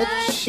Kaç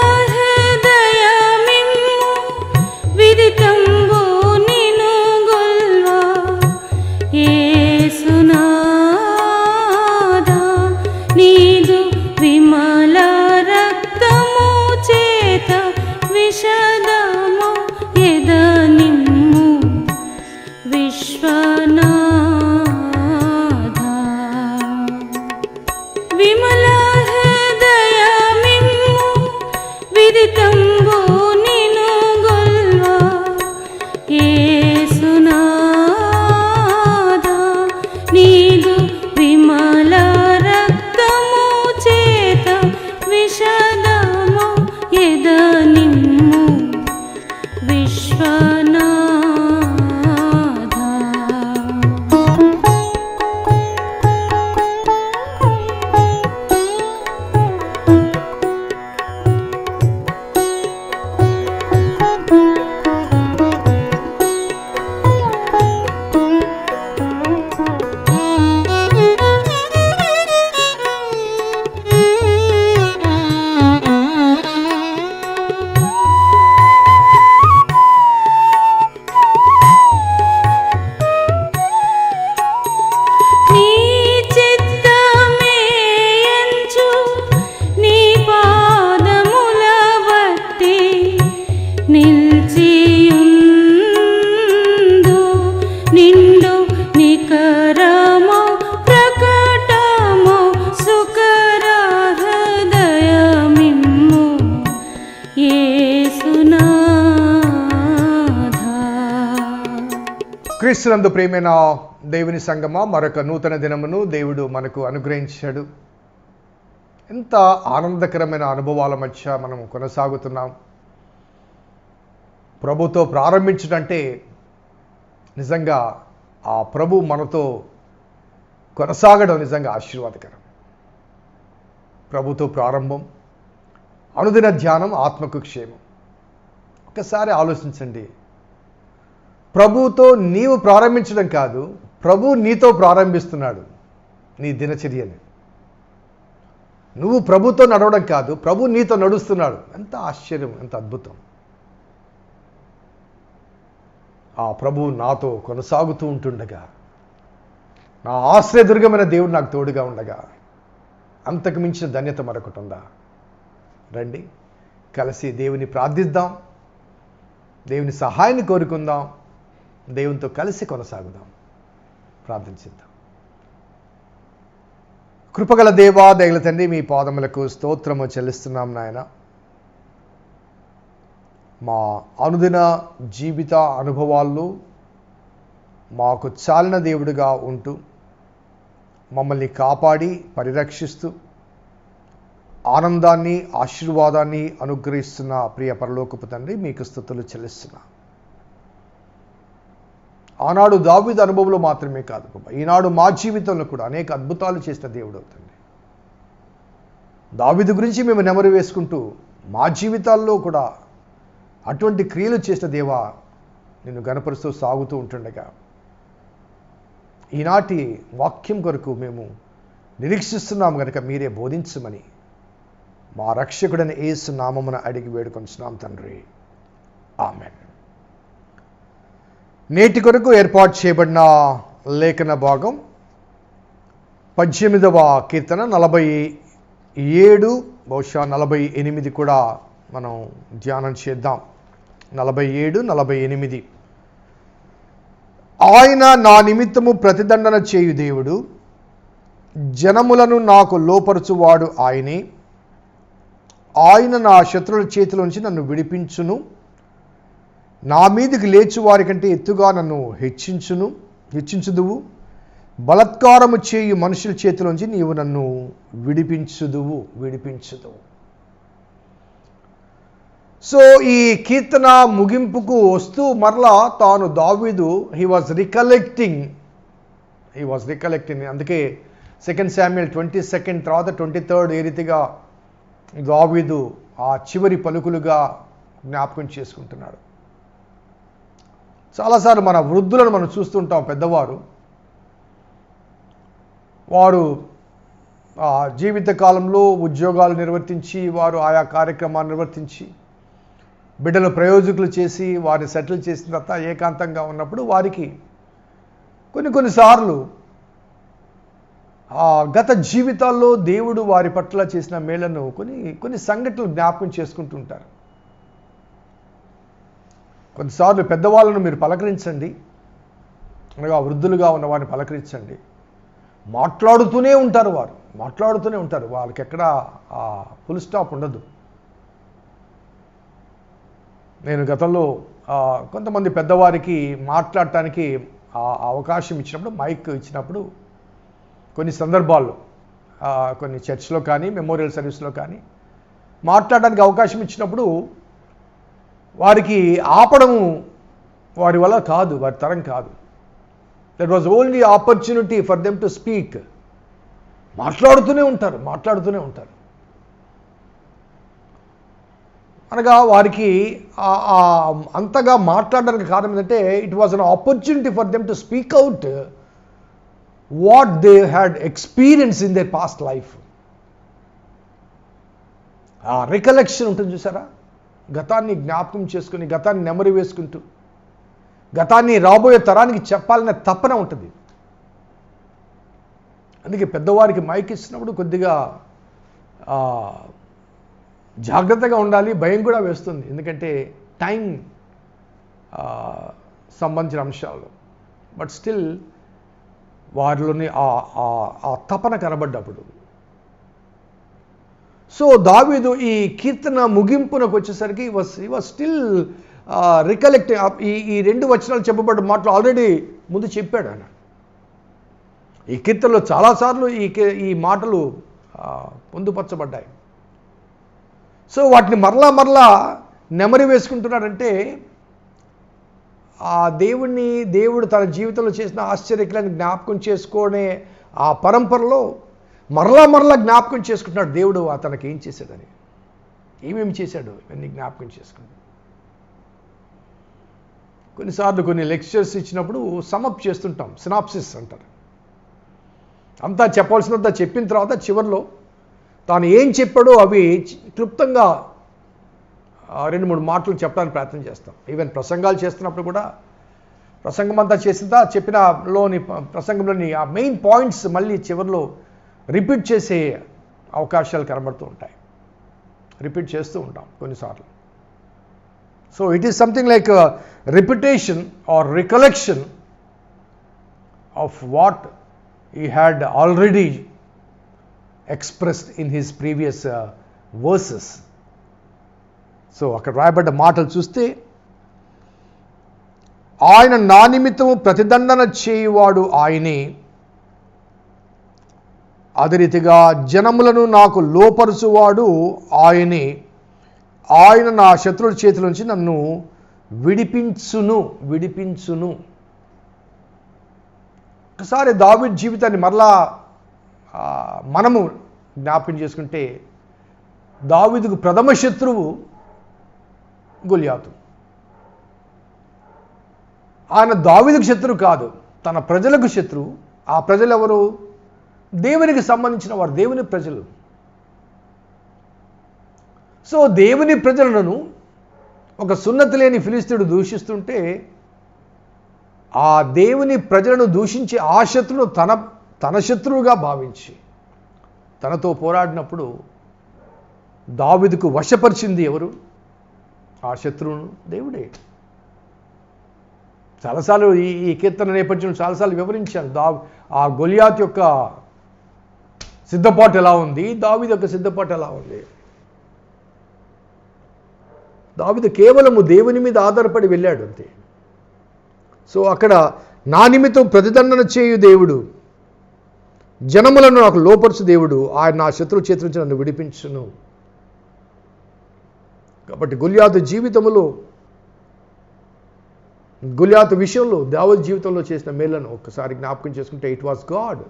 Vimala హృదయమిమ్ము విదితంబు నిను క్రీస్తునందు ప్రేమైన దేవుని సంగమ మరొక నూతన దినమును దేవుడు మనకు అనుగ్రహించాడు. ఎంత ఆనందకరమైన అనుభవాల మధ్య మనం కొనసాగుతున్నాం. ప్రభుతో ప్రారంభించడంటే నిజంగా ఆ ప్రభు మనతో కొనసాగడం నిజంగా ఆశీర్వాదకరం. ప్రభుతో ప్రారంభం. అనుదిన ధ్యానం ఆత్మకు క్షేమం ఒకసారి ఆలోచించండి. ప్రభువుతో నీవు ప్రారంభించడం కాదు ప్రభు నీతో ప్రారంభిస్తున్నాడు నీ దినచర్యని. నువ్వు ప్రభుతో నడవడం కాదు ప్రభు నీతో నడుస్తున్నాడు. ఎంత ఆశ్చర్యం ఎంత అద్భుతం. ఆ ప్రభు నాతో కొనసాగుతూ ఉంటుండగా నా ఆశ్రయదుర్గమైన దేవుడు నాకు తోడుగా ఉండగా అంతకు మించిన ధన్యత మరొకటి ఉందా? రండి. కలిసి దేవుని ప్రార్థిద్దాం. దేవుని సహాయాన్ని కోరుకుందాం. దేవునితో కలిసి కొనసాగుదాం. ప్రార్థించిద్దాం కృపగల దేవా దయల తండ్రి మీ పాదములకు స్తోత్రము చెల్లిస్తున్నాం నాయన. మా అనుదిన జీవిత అనుభవాల్లో మాకు చాలిన దేవుడిగా ఉంటూ మమ్మల్ని కాపాడి పరిరక్షిస్తూ ఆనందాన్ని ఆశీర్వాదాన్ని అనుగ్రహిస్తున్న ప్రియ పరలోకపు తండ్రి మీకు స్థుతులు చెల్లిస్తున్నా. ఆనాడు దావిద అనుభవంలో మాత్రమే కాదు ఈనాడు మా జీవితంలో కూడా అనేక అద్భుతాలు చేసిన దేవుడు అవుతుంది దావిదు గురించి మేము నెమరు వేసుకుంటూ మా జీవితాల్లో కూడా అటువంటి క్రియలు చేసిన దేవా నిన్ను గనపరుస్తూ సాగుతూ ఉంటుండగా ఈనాటి వాక్యం కొరకు మేము నిరీక్షిస్తున్నాము కనుక మీరే బోధించమని మా రక్షకుడని ఏసు నామమున అడిగి వేడుకొంచున్నాం తండ్రి. ఆమె నేటి కొరకు ఏర్పాటు చేయబడిన లేఖన భాగం పద్దెనిమిదవ కీర్తన నలభై ఏడు బహుశా నలభై ఎనిమిది కూడా మనం ధ్యానం చేద్దాం. నలభై ఏడు నలభై ఎనిమిది. ఆయన నా నిమిత్తము ప్రతిదండన చేయు దేవుడు జనములను నాకు లోపరచువాడు ఆయనే. ఆయన నా శత్రువుల చేతిలోంచి నన్ను విడిపించును. నా మీదికి లేచు వారికంటే ఎత్తుగా నన్ను హెచ్చించును హెచ్చించుదువు. బలత్కారము చేయు మనుషుల చేతిలోంచి నీవు నన్ను విడిపించుదువు విడిపించుదువు. సో ఈ కీర్తన ముగింపుకు వస్తూ మరలా తాను దావీదు he was recollecting he was recollecting అందుకే సెకండ్ శామ్యుల్ ట్వంటీ సెకండ్ తర్వాత ట్వంటీ థర్డ్ ఏ రీతిగా దావీదు ఆ చివరి పలుకులుగా జ్ఞాపకం చేసుకుంటున్నాడు. చాలాసార్లు మన వృద్ధులను మనం చూస్తుంటాం పెద్దవారు. వారు ఆ జీవిత కాలంలో ఉద్యోగాలు నిర్వర్తించి వారు ఆయా కార్యక్రమాలు నిర్వర్తించి బిడ్డలు ప్రయోజకులు చేసి వారిని సెటిల్ చేసిన తర్వాత ఏకాంతంగా ఉన్నప్పుడు వారికి కొన్ని కొన్నిసార్లు గత జీవితాల్లో దేవుడు వారి పట్ల చేసిన మేళ్ళను కొన్ని కొన్ని సంఘటనలు జ్ఞాపకం చేసుకుంటూ ఉంటారు కొన్నిసార్లు పెద్దవాళ్ళను మీరు పలకరించండి. అనగా వృద్ధులుగా ఉన్న వారిని పలకరించండి. మాట్లాడుతూనే ఉంటారు వారు. మాట్లాడుతూనే ఉంటారు. వాళ్ళకి ఎక్కడ ఆ ఫుల్ స్టాప్ ఉండదు. నేను గతంలో కొంతమంది పెద్దవారికి మాట్లాడటానికి ఆ అవకాశం ఇచ్చినప్పుడు మైక్ ఇచ్చినప్పుడు కొన్ని సందర్భాల్లో కొన్ని చర్చ్లో కానీ మెమోరియల్ సర్వీస్లో కానీ మాట్లాడడానికి అవకాశం ఇచ్చినప్పుడు వారికి ఆపడము వారి వల్ల కాదు వారి తరం కాదు. That was only opportunity for them to speak మాట్లాడుతూనే ఉంటారు మాట్లాడుతూనే ఉంటారు. అనగా వారికి అంతగా మాట్లాడడానికి కారణం ఏంటంటే it was an opportunity for them to speak out what they had experience in the past life ఆ రికలెక్షన్ ఉంటుంది చూసారా? గతాన్ని జ్ఞాపకం చేసుకుని గతాన్ని నెమరి వేసుకుంటూ గతాన్ని రాబోయే తరానికి చెప్పాలనే తపన ఉంటుంది. అందుకే పెద్దవారికి మైక్ ఇచ్చినప్పుడు కొద్దిగా జాగ్రత్తగా ఉండాలి భయం కూడా వేస్తుంది. ఎందుకంటే టైం సంబంధించిన అంశాలు. బట్ స్టిల్ వారిలోని ఆ- ఆ- ఆ తపన కనబడ్డప్పుడు. సో దావీదు ఈ కీర్తన ముగింపునకు వచ్చేసరికి వాస్ ఈ వాజ్ స్టిల్ రికలెక్ట్ ఈ ఈ రెండు వచనాలు చెప్పబడ్డ మాటలు ఆల్రెడీ ముందు చెప్పాడు ఆయన. ఈ కీర్తనలో చాలాసార్లు ఈ ఈ మాటలు పొందుపరచబడ్డాయి. సో వాటిని మరలా మరలా నెమరి వేసుకుంటున్నాడంటే ఆ దేవుణ్ణి దేవుడు తన జీవితంలో చేసిన ఆశ్చర్యకలను జ్ఞాపకం చేసుకునే ఆ పరంపరలో మరలా మరలా జ్ఞాపకం చేసుకుంటున్నాడు దేవుడు అతనికి ఏం చేశాడని. ఏమేమి చేశాడు? ఇవన్నీ జ్ఞాపకం చేసుకుంటాడు. కొన్నిసార్లు కొన్ని లెక్చర్స్ ఇచ్చినప్పుడు సమప్ చేస్తుంటాం సినాప్సిస్ అంటారు. అంతా చెప్పాల్సినంత చెప్పిన తర్వాత చివరిలో తాను ఏం చెప్పాడో అవి క్లుప్తంగా రెండు మూడు మాటలు చెప్పడానికి ప్రయత్నం చేస్తాం. ఈవెన్ ప్రసంగాలు చేస్తున్నప్పుడు కూడా ప్రసంగం అంతా చేసిందా చెప్పిన లోని ప్రసంగంలోని ఆ మెయిన్ పాయింట్స్ మళ్ళీ చివరిలో రిపీట్ చేసే అవకాశాలు కనబడుతూ ఉంటాయి. రిపీట్ చేస్తూ ఉంటాం కొన్నిసార్లు. So it is something like repetition or recollection of what he had already expressed in his previous verses so అక్కడ రాయబడ్డ మాటలు చూస్తే ఆయన నా నిమిత్తము ప్రతిదండన చేయువాడు ఆయనే. అదే రీతిగా జనములను నాకు లోపరుచువాడు ఆయనే. ఆయన నా శత్రువుల చేతుల నుంచి నన్ను విడిపించును విడిపించును. ఒకసారి దావిడ్ జీవితాన్ని మరలా మనము జ్ఞాపకం చేసుకుంటే దావిదుకు ప్రథమ శత్రువు గొలియాతు. ఆయన దావిదకు శత్రువు కాదు తన ప్రజలకు శత్రువు. ఆ ప్రజలు ఎవరు దేవునికి సంబంధించిన వారు దేవుని ప్రజలు. సో దేవుని ప్రజలను ఒక సున్నతి లేని ఫిలిస్తీయుడు దూషిస్తుంటే ఆ దేవుని ప్రజలను దూషించి ఆ శత్రువును తన తన శత్రువుగా భావించి తనతో పోరాడినప్పుడు దావిదుకు వశపరిచింది ఎవరు? ఆ శత్రువును దేవుడే. చాలాసార్లు ఈ ఈ కీర్తన నేపథ్యం చాలాసార్లు వివరించాను. దా ఆ గొలియాత్ యొక్క సిద్ధపాటు ఎలా ఉంది? దావిది యొక్క సిద్ధపాటు ఎలా ఉంది? దావిదు కేవలము దేవుని మీద ఆధారపడి వెళ్ళాడు అంతే. సో అక్కడ నా నిమిత్తం ప్రతిదండన చేయు దేవుడు జనములను నాకు లోపరుచు దేవుడు ఆయన నా శత్రువు చేతి నుంచి నన్ను విడిపించును. కాబట్టి గుల్యాతు జీవితంలో గుల్యాతు విషయంలో దావద్ జీవితంలో చేసిన మేళ్ళను ఒక్కసారి జ్ఞాపకం చేసుకుంటే it was God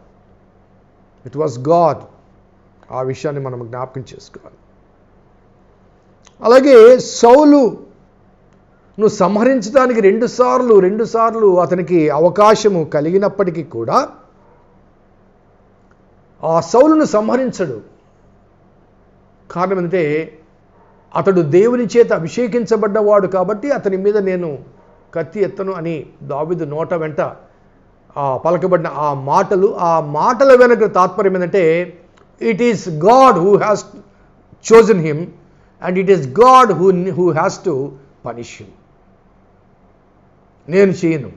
it was God ఆ విషయాన్ని మనం జ్ఞాపకం చేసుకోవాలి. అలాగే సౌలు నువ్వు సంహరించడానికి రెండు సార్లు రెండు సార్లు అతనికి అవకాశము కలిగినప్పటికీ కూడా ఆ సౌలును సంహరించడు. కారణం ఏంటంటే అతడు దేవుని చేత అభిషేకించబడ్డవాడు కాబట్టి అతని మీద నేను కత్తి ఎత్తను అని దావిదు నోట వెంట ఆ పలకబడిన ఆ మాటలు ఆ మాటల వెనక తాత్పర్యం ఏంటంటే it is God who has chosen him and it is God who who has to punish him నేను చేయను.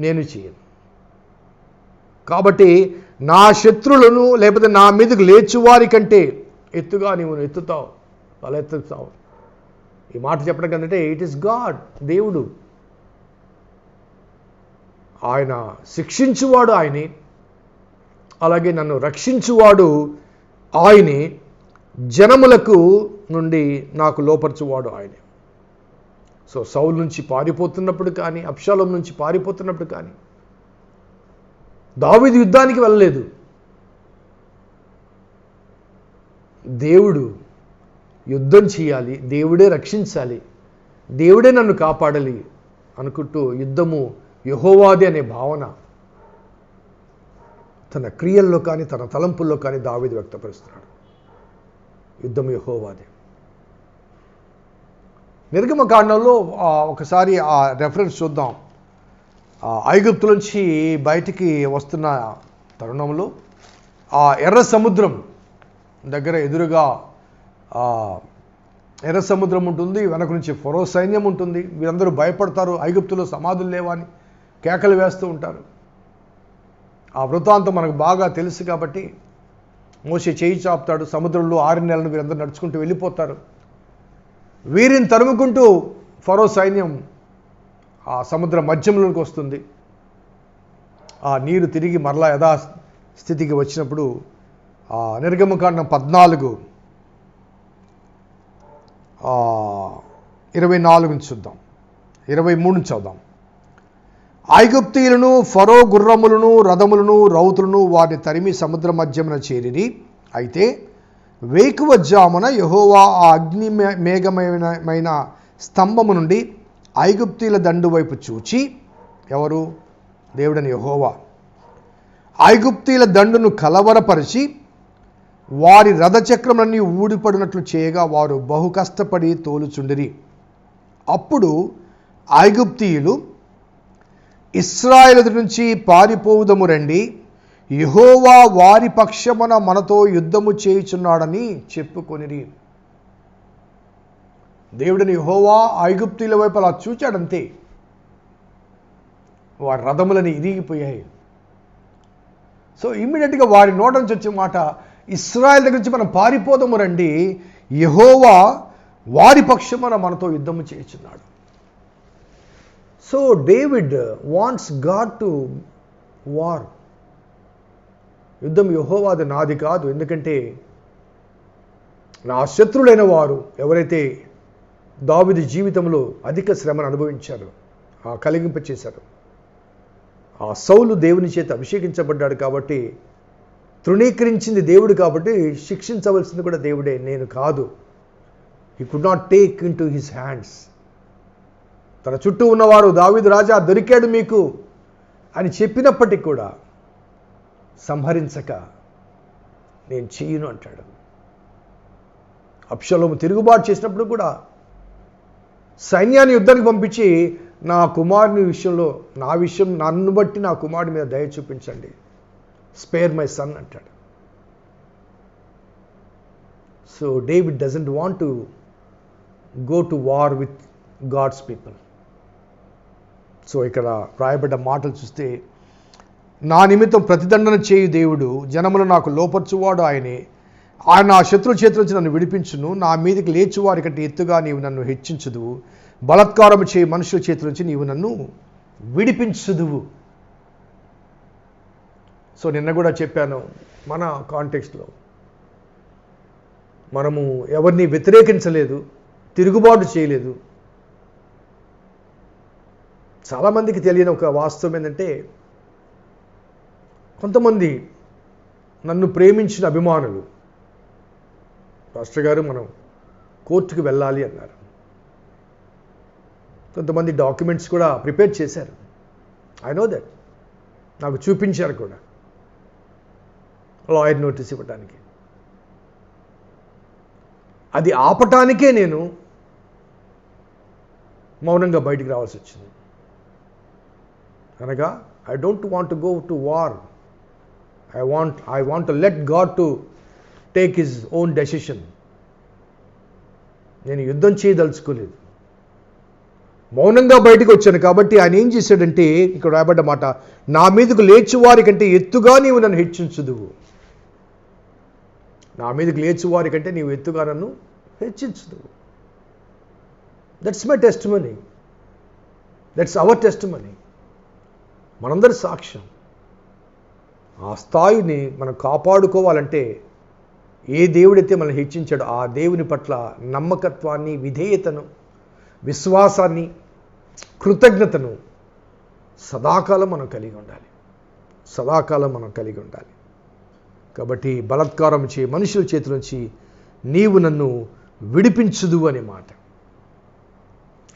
నేను చేయను. కాబట్టి నా శత్రులను లేకపోతే నా మీదకు లేచువారి కంటే ఎత్తుగా నీవు ఎత్తుతావు. తల ఈ మాట చెప్పడం కంటే ఇట్ ఈస్ గాడ్ దేవుడు. ఆయన శిక్షించువాడు ఆయని. అలాగే నన్ను రక్షించువాడు ఆయని. జనములకు నుండి నాకు లోపరచువాడు ఆయనే. సో సౌల్ నుంచి పారిపోతున్నప్పుడు కానీ అప్షాలం నుంచి పారిపోతున్నప్పుడు కానీ దావిది యుద్ధానికి వెళ్ళలేదు. దేవుడు యుద్ధం చేయాలి దేవుడే రక్షించాలి దేవుడే నన్ను కాపాడాలి అనుకుంటూ యుద్ధము యహోవాది అనే భావన తన క్రియల్లో కానీ తన తలంపుల్లో కానీ దావేది వ్యక్తపరుస్తున్నాడు. యుద్ధం యహోవాది. నిర్గమకాండంలో ఆ, ఒకసారి ఆ రెఫరెన్స్ చూద్దాం. ఆ, ఐగుప్తు నుంచి బయటికి వస్తున్న తరుణంలో ఆ ఎర్ర సముద్రం దగ్గర ఎదురుగా ఎర్ర సముద్రం ఉంటుంది వెనక నుంచి ఫొరో సైన్యం ఉంటుంది. వీరందరూ భయపడతారు ఐగుప్తులో సమాధులు లేవని కేకలు వేస్తూ ఉంటారు. ఆ వృత్తాంతం మనకు బాగా తెలుసు కాబట్టి మోసే చేయి చాపుతాడు సముద్రంలో ఆరు నెలలు వీరందరూ నడుచుకుంటూ వెళ్ళిపోతారు. వీరిని తరుముకుంటూ ఫరో సైన్యం ఆ సముద్ర మధ్యంలోకి వస్తుంది. ఆ నీరు తిరిగి మరలా యథా స్థితికి వచ్చినప్పుడు ఆ నిర్గమకాండం పద్నాలుగు ఇరవై నాలుగుని చూద్దాం. ఇరవై మూడుని చూద్దాం ఐగుప్తీయులను ఫరో గుర్రములను రథములను రౌతులను వారిని తరిమి సముద్ర మధ్యమున చేరిరి. అయితే వేకువ జామున యహోవా ఆ అగ్ని మే- మేఘమైన స్తంభము నుండి ఐగుప్తీల దండు వైపు చూచి ఎవరు? దేవుడని యహోవా. ఐగుప్తీయుల దండును కలవరపరిచి వారి రథచక్రములన్నీ ఊడిపడినట్లు చేయగా వారు బహు కష్టపడి తోలుచుండిరి. అప్పుడు ఐగుప్తీయులు ఇస్రాయేల్ నుంచి పారిపోవుదము రండి యహోవా వారి పక్షమున మనతో యుద్ధము చేయుచున్నాడని చెప్పుకొనిరి. దేవుడిని యహోవా ఐగుప్తీల వైపు అలా చూచాడంతే. వారి రథములని ఇరిగిపోయాయి. సో ఇమ్మీడియట్గా వారి నోట నుంచి వచ్చే మాట ఇస్రాయల్ దగ్గర నుంచి మనం పారిపోదాము రండి. యహోవా వారి పక్షమున మనతో యుద్ధము చేయుచున్నాడు. So David wants God to war యుద్ధం యహోవాది నాది కాదు. ఎందుకంటే నా శత్రులైన వారు ఎవరైతే దావిది జీవితంలో అధిక శ్రమను అనుభవించారు ఆ కలిగింప చేశారు ఆ సౌలు దేవుని చేత అభిషేకించబడ్డాడు కాబట్టి తృణీకరించింది దేవుడు కాబట్టి శిక్షించవలసింది కూడా దేవుడే నేను కాదు. He could not take into his hands తన చుట్టూ ఉన్నవారు దావిదు రాజా దొరికాడు మీకు అని చెప్పినప్పటికీ కూడా సంహరించక నేను చేయను అంటాడు. అప్షలోము తిరుగుబాటు చేసినప్పుడు కూడా సైన్యాన్ని యుద్ధానికి పంపించి నా కుమారుని విషయంలో నా విషయం నన్ను బట్టి నా కుమారుడి మీద దయ చూపించండి. స్పేర్ మై సన్ అంటాడు. So David doesn't want to go to war with God's people so ఇక్కడ రాయబడ్డ మాటలు చూస్తే నా నిమిత్తం ప్రతిదండన చేయు దేవుడు జనములు నాకు లోపర్చువాడు ఆయనే. ఆయన నా శత్రువు చేతుల నుంచి నన్ను విడిపించును. నా మీదకి లేచు వారి కంటే ఎత్తుగా నీవు నన్ను హెచ్చించుదువు. బలత్కారం చేయి మనుషుల చేతుల నుంచి నీవు నన్ను విడిపించుదువు. సో నిన్న కూడా చెప్పాను మన కాంటెక్స్ట్లో మనము ఎవరిని వ్యతిరేకించలేదు తిరుగుబాటు చేయలేదు. చాలామందికి తెలియని ఒక వాస్తవం ఏంటంటే కొంతమంది నన్ను ప్రేమించిన అభిమానులు మాస్టర్ గారు మనం కోర్టుకు వెళ్ళాలి అన్నారు. కొంతమంది డాక్యుమెంట్స్ కూడా ప్రిపేర్ చేశారు. ఐ నో దట్ నాకు చూపించారు కూడా. లాయర్ నోటీస్ ఇవ్వడానికి అది ఆపటానికే నేను మౌనంగా బయటికి రావాల్సి వచ్చింది. అనగా I don't want to go to war I want I want let God to take his own decision నేను యుద్ధం చేయదలుచుకోలేదు. మౌనంగా బయటకు వచ్చాను కాబట్టి ఆయన ఏం చేశాడంటే ఇక్కడ రాబడ్డ మాట నా మీదకు లేచువారి కంటే ఎత్తుగా నీవు నన్ను హెచ్చించుదువు. నా మీదకు లేచువారి కంటే నీవు ఎత్తుగా నన్ను హెచ్చించు that's my testimony that's our testimony మనందరి సాక్ష్యం. ఆ స్థాయిని మనం కాపాడుకోవాలంటే ఏ దేవుడైతే మనం హెచ్చించాడో ఆ దేవుని పట్ల నమ్మకత్వాన్ని విధేయతను విశ్వాసాన్ని కృతజ్ఞతను సదాకాలం మనం కలిగి ఉండాలి. సదాకాలం మనం కలిగి ఉండాలి. కాబట్టి బలత్కారం చే మనుషుల చేతి నుంచి నీవు నన్ను విడిపించదు అనే మాట.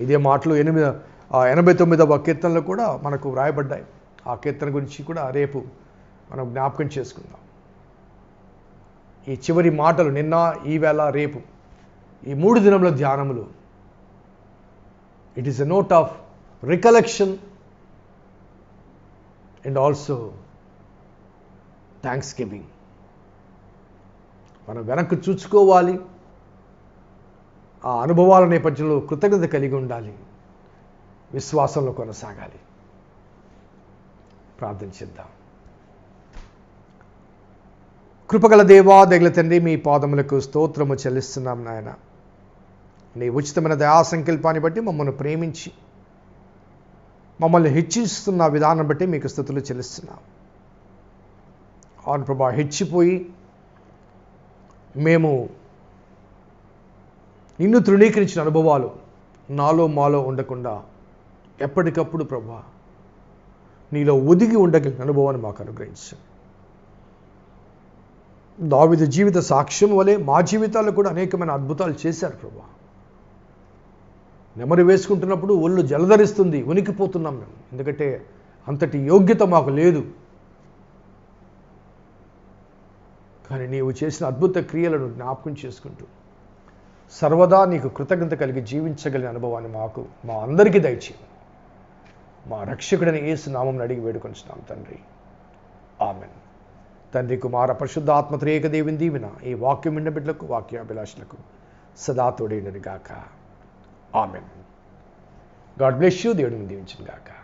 ఇదే మాటలు ఎనిమిది ఆ ఎనభై తొమ్మిదవ కీర్తనలో కూడా మనకు వ్రాయబడ్డాయి. ఆ కీర్తన గురించి కూడా రేపు మనం జ్ఞాపకం చేసుకుందాం. ఈ చివరి మాటలు నిన్న ఈవేళ రేపు ఈ మూడు దినముల ధ్యానములు. It is a note of recollection and also thanksgiving మనం వెనక్కి చూసుకోవాలి. ఆ అనుభవాల నేపథ్యంలో కృతజ్ఞత కలిగి ఉండాలి. విశ్వాసంలో కొనసాగాలి. ప్రార్థన చేద్దాం. కృపగల దేవా దగ్గర తండ్రి మీ పాదములకు స్తోత్రము చెల్లిస్తున్నాం నాయన. నీ ఉచితమైన దయా సంకల్పాన్ని బట్టి మమ్మల్ని ప్రేమించి మమ్మల్ని హెచ్చిస్తున్న విధానం బట్టి మీకు స్థుతులు చెల్లిస్తున్నాం. అవును ప్రభా హెచ్చిపోయి మేము నిన్ను తృణీకరించిన అనుభవాలు నాలో మాలో ఉండకుండా ఎప్పటికప్పుడు ప్రభా నీలో ఒదిగి ఉండగలిగిన అనుభవాన్ని మాకు అనుగ్రహించండి దావిద జీవిత సాక్ష్యం వలె మా జీవితాల్లో కూడా అనేకమైన అద్భుతాలు చేశారు ప్రభా. నెమరు వేసుకుంటున్నప్పుడు ఒళ్ళు జలధరిస్తుంది ఉనికిపోతున్నాం మేము. ఎందుకంటే అంతటి యోగ్యత మాకు లేదు. కానీ నీవు చేసిన అద్భుత క్రియలను జ్ఞాపకం చేసుకుంటూ సర్వదా నీకు కృతజ్ఞత కలిగి జీవించగలిగిన అనుభవాన్ని మాకు మా అందరికీ దయచి మా రక్షకుడని ఏసు నామం అడిగి వేడుకొంచున్నాం తండ్రి. ఆమెన్. తండ్రి కుమార పరిశుద్ధ ఆత్మత్రేక దేవిని దీవిన ఈ వాక్యం విన్న బిడ్డలకు వాక్యాభిలాషులకు సదా తోడైనది గాక. ఆమెన్. గాడ్ బ్లెస్ యూ దేవుడిని దీవించిన గాక.